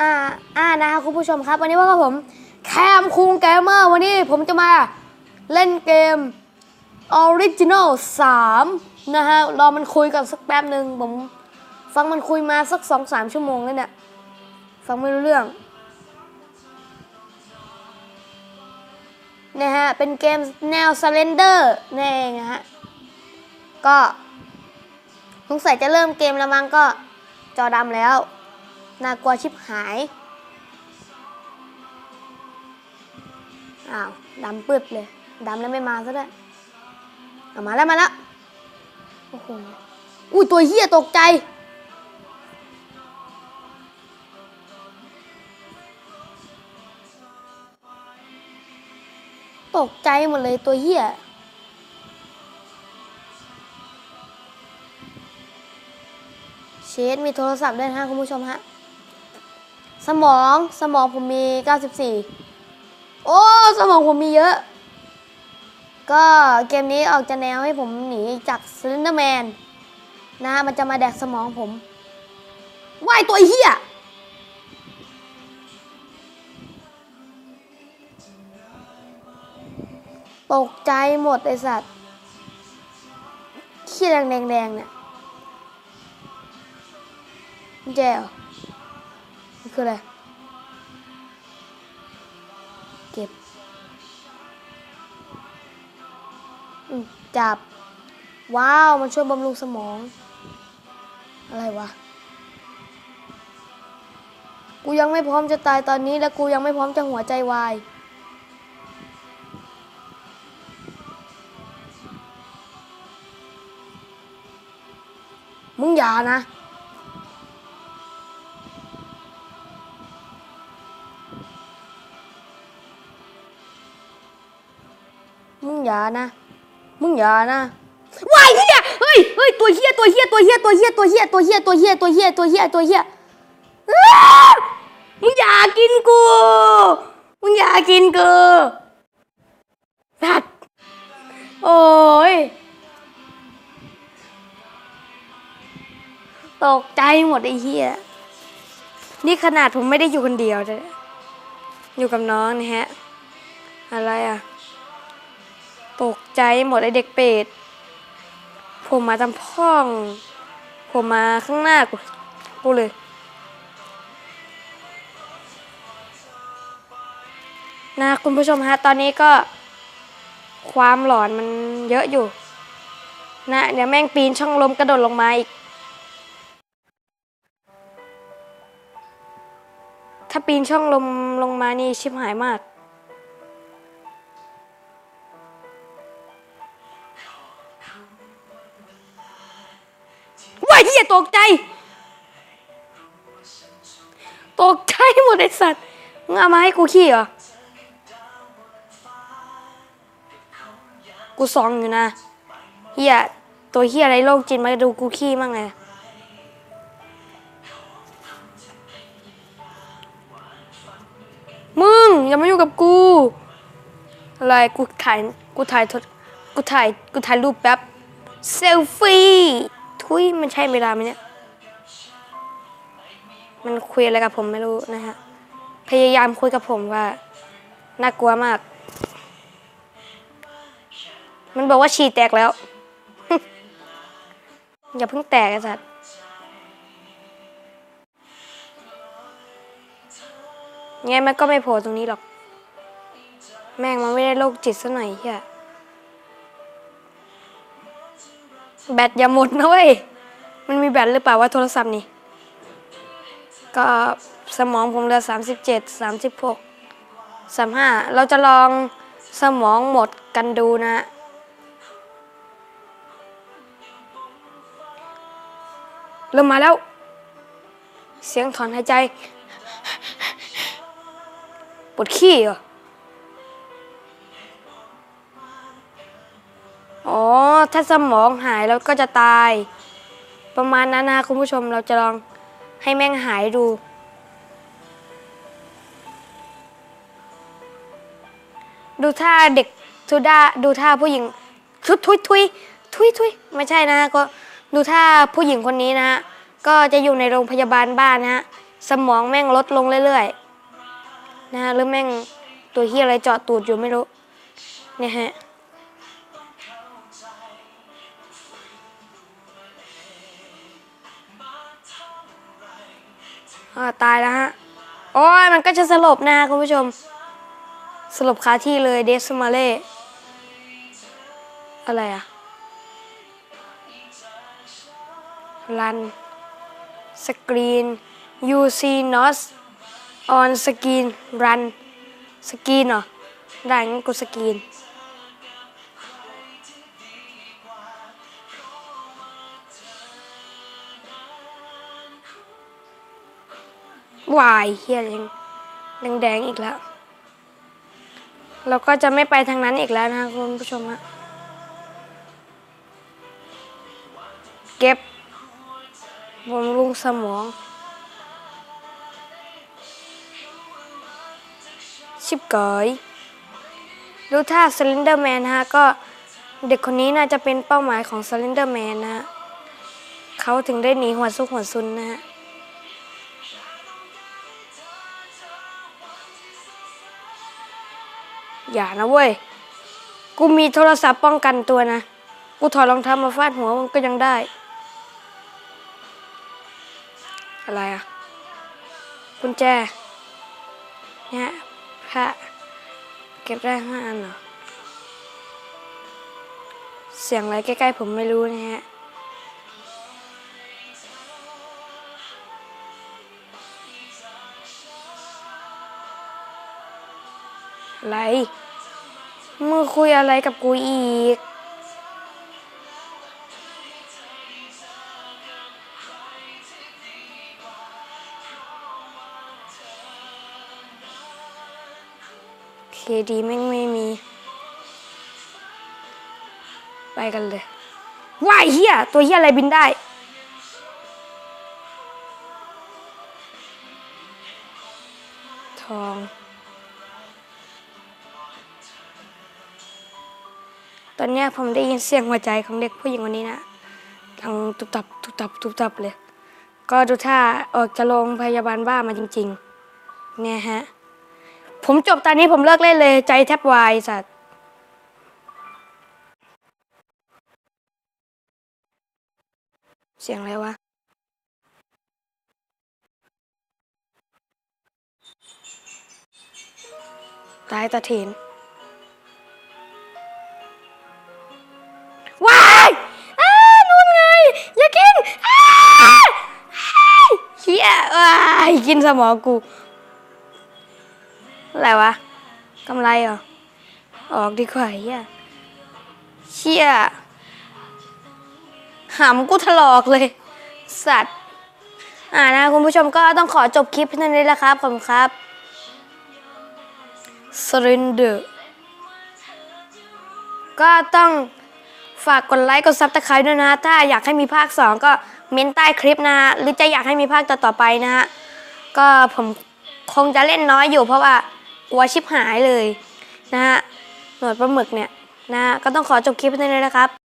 อ่าอ่านะครับคุณผู้ชมครับ วันนี้ว่ากับผมแคมคูงเกมเมอร์วันนี้ผมจะมาเล่นเกม Original 3 นะฮะ รอมันคุยกันสักแป๊บหนึ่งผมฟังมันคุยมาสัก 2-3 ชั่วโมงแล้วเนี่ย ฟังไม่รู้เรื่องนะฮะ เป็นเกมแนว Surrender นั่เองฮะ ก็สงสัยจะเริ่มเกมแล้วมั้งก็จอดำแล้ว น่ากลัวชิบหาย อ้าวดำปืดเลยดำแล้วไม่มาซะด้วยเอามาแล้วมาแล้ว โอ้โห อุ้ยตัวเหี้ยตกใจ ตกใจหมดเลยตัวเหี้ยเชดมีโทรศัพท์ด้วยนะฮะคุณผู้ชมฮะ สมองสมองผมมี 94 โอ้ สมองผมมีเยอะ ก็เกมนี้ออกจะแนวให้ผมหนีจากซ l ลนเดอร์แมนนะมันจะมาแดกสมองผมว่ายตัวเฮียตกใจหมดไอสัตว์ขี้แดงแดงเนี่ยแจเหรอ คืออะไร เก็บ จับ ว้าว มันช่วยบำรุงสมอง อะไรวะ กูยังไม่พร้อมจะตายตอนนี้และกูยังไม่พร้อมจะหัวใจวายมึงอย่านะ อย่านะ มึงอย่านะวายเฮียเฮ้ยเฮ้ยตัวเฮียตัวเฮียตัวเฮียตัวเฮียตัวเฮียตัวเฮียตัวเฮียตัวเฮียตัวเฮียตัวเฮียมึงอย่ากินกู มึงอย่ากินกูสัตว์โอ้ยตกใจหมดไอ้เฮียนี่ขนาดผมไม่ได้อยู่คนเดียวเลยอยู่กับน้องนะฮะ อะไรอะ ตกใจหมดไอเด็กเป็ดผมมาจำพ่อง ผมมาข้างหน้ากูกูเลย นะคุณผู้ชมฮะ ตอนนี้ก็ ความหลอนมันเยอะอยู่ นะ เดี๋ยวแม่งปีนช่องลมกระโดดลงมาอีก ถ้าปีนช่องลมลงมานี่ชิบหายมาก ตกใจ ตกใจหมดไอสัตว์มึงเอามาให้กูขี้เหรอ กูซองอยู่นะเฮียตัวเฮียอะไรโรคจิตมาดูกูขี้มั่งไงมึงอย่ามายุ่กับกู อะไรกูถ่ายกูถ่ายทรกูถ่ายกูถ่ายรูปแป๊บเซลฟี่ ทุยมันใช่เวลาไหมเนี่ย มันคุยอะไรกับผมไม่รู้นะฮะ พยายามคุยกับผมว่า น่ากลัวมาก มันบอกว่าฉี่แตกแล้ว อย่าเพิ่งแตกไอ้สัตว์ไงมันก็ไม่โผล่ตรงนี้หรอก แม่งมันไม่ได้โรคจิตซะหน่อยเฮีย แบตอย่าหมดนะเว้ย มันมีแบตหรือเปล่าว่าโทรศัพท์นี่ ก็สมองผมเหลือสามสิบเจ็ดสามสิบหกสามห้าเราจะลองสมองหมดกันดูนะเริ่มมาแล้ว เสียงถอนหายใจปวดขี้เหรอ อ๋อ ถ้าสมองหายแล้วก็จะตาย ประมาณนั้นนะคุณผู้ชมเราจะลองให้แม่งหายดู ดูท่าเด็กทุด้าดูท่าผู้หญิงทุยทุยทุยทุยทุยไม่ใช่นะก็ดูท่าผู้หญิงคนนี้นะฮะก็จะอยู่ในโรงพยาบาลบ้านนะฮะสมองแม่งลดลงเรื่อยๆนะฮะหรือแม่งตัวเฮียอะไรเจาะตูดอยู่ไม่รู้เนี่ยฮะ อ่าตายแล้วฮะ โอ้ยมันก็จะสลบนะคุณผู้ชม สลบคาที่เลยเดสมาเล่อะไรอะรันสกรีน you see not on screen run สกรีนเหรอ ได้งั้นกูสกรีน วายเฮียยังแดงๆอีกแล้ว เราก็จะไม่ไปทางนั้นอีกแล้วนะคุณผู้ชมฮะเก็บบำรุงสมอง ชิบเกยดูท่าสลินเดอร์แมนฮะ ก็เด็กคนนี้น่าจะเป็นเป้าหมายของสลินเดอร์แมนนะฮะ เขาถึงได้หนีหัวซุกหัวซุนนะฮะ อย่านะเว้ย กูมีโทรศัพท์ป้องกันตัวนะ กูถอดรองเท้ามาฟาดหัวมันก็ยังได้ อะไรอะกุญแจ เนี่ยพระเก็บได้ห้าอันเหรอ เสียงอะไรใกล้ๆผมไม่รู้นะฮะ อะไรมึงคุยอะไรกับกูอีก เคดีแม่งไม่มี ไปกันเลยว้ายเฮียตัวเฮียอะไรบินได้ทอง ตอนนี้ผมได้ยินเสียงหัวใจของเด็กผู้หญิงคนนี้นะดังตุบตับตุบตับตุบตับเลย ก็ดูท่าออกจะโรงพยาบาลบ้ามาจริง ๆ เนี่ยฮะ ผมจบตอนนี้ผมเลิกเล่นเลยใจแทบวายสัตว์เสียงอะไรวะตายตะเถน กินสมองกู อะไรวะกำไรเหรอ ออกดีกว่าเฮียเชี่ยหำกูถลอกเลย สัตว์ อ่านะ คุณผู้ชมก็ต้องขอจบคลิปเท่านี้แหละครับขอบคุณครับ Surrender ก็ต้องฝากกดไลค์กดซับสไครต์ด้วยนะ ถ้าอยากให้มีภาค 2 ก็เม้นใต้คลิปนะฮะหรือจะอยากให้มีภาคต่อๆไปนะฮะ ก็ผมคงจะเล่นน้อยอยู่เพราะว่ากลัวชิบหายเลยนะฮะหนวดปลาหมึกเนี่ยนะฮะก็ต้องขอจบคลิปเท่านี้นะครับ